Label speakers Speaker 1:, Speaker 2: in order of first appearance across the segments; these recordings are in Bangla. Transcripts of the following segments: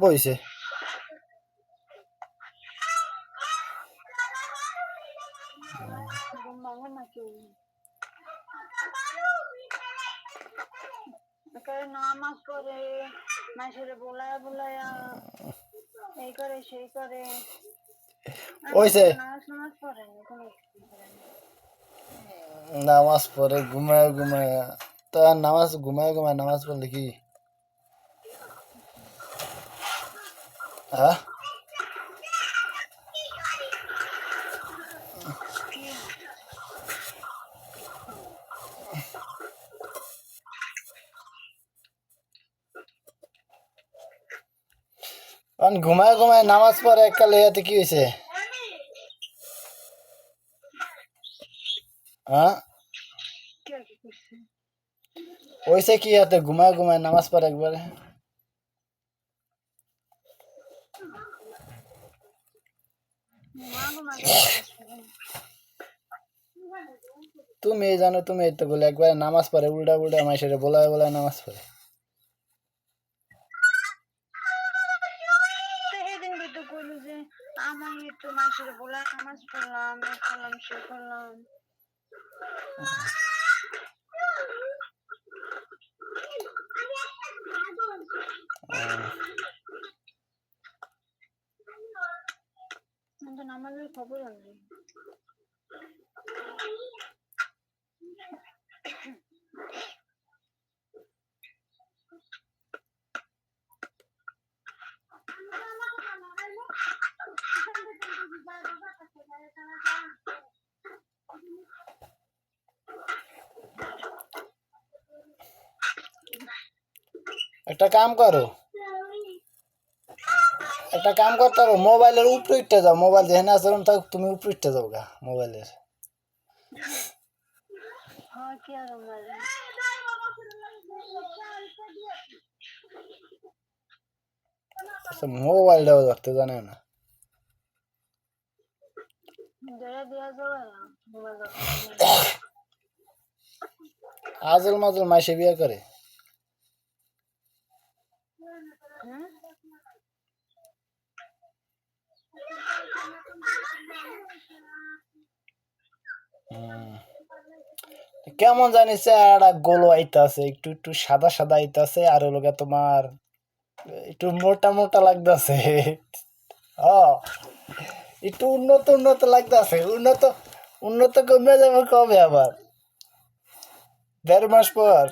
Speaker 1: বইছে।
Speaker 2: নামাজ করে মাসের বোলায় বোলায়া এই করে সেই করে। না।
Speaker 1: নামাজ পড়ে ঘুমায় ঘুমায়। তো নামাজ ঘুমায় ঘুমায় নামাজ পড়লে কি? হ্যাঁ কারণ ঘুমায় ঘুমায় নামাজ পড়ে এককালে ইয়াতে কি হয়েছে হ্যাঁ
Speaker 2: কে কি করছে
Speaker 1: হয়েছে কি ইয়াতে? ঘুমায় ঘুমায় নামাজ পড়ে একবারে
Speaker 2: মা গো মা গো, নামাজ পড়ে না।
Speaker 1: তুমি জানো, তুমি তো বলে একবারে নামাজ পড়ে, উল্টা উল্টা মাইসেরে বলায় বলায় নামাজ পড়ে।
Speaker 2: আমার একটু মাসের বোলায় নামাজ পড়লাম করলাম সে করলাম। কিন্তু নামাজের খবর আছে।
Speaker 1: একটা কাম করো। একটা কাম করতে পারো মোবাইলের উপরে উঠতে যাও মোবাইল যেখানে আছে ওরম থাক তুমি উপরে উঠতে যাও গা মোবাইলের।
Speaker 2: হয়
Speaker 1: আচ্ছা মোবাইলটাও ধরতে জানে না। আজল মাজল মাইসে বিয়ে করে। কেমন জানিস একটা গোলো আইতাছে, একটু একটু সাদা সাদা আইতাছে, আর ওগুলো তোমার, একটু মোটা মোটা লাগতেছে। ও একটু উন্নত উন্নত লাগতেছে, উন্নত উন্নত কমে যাবে কবে আবার? দেড় মাস পর।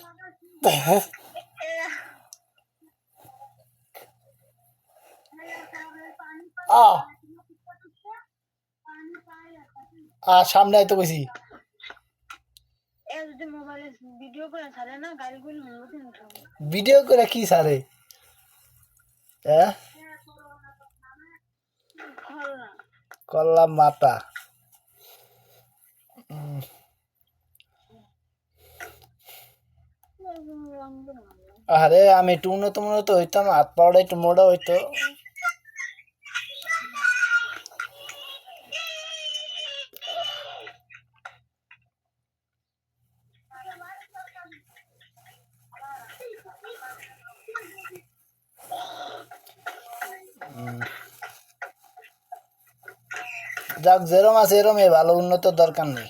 Speaker 1: আ সামনে আইতে কইছি
Speaker 2: এ যদি মোবাইলে ভিডিও করে ছাড়ে না গাড়িগুলো নতুন উঠাবো
Speaker 1: ভিডিও করে কি সারে? হ্যাঁ? করলাম মাতা আরে আমি একটু উন্নত উন্নত হইতাম হাত পাওয়াটা একটু মোটা হইতো। যাক যেরম আছে এরমই ভালো উন্নত দরকার নেই।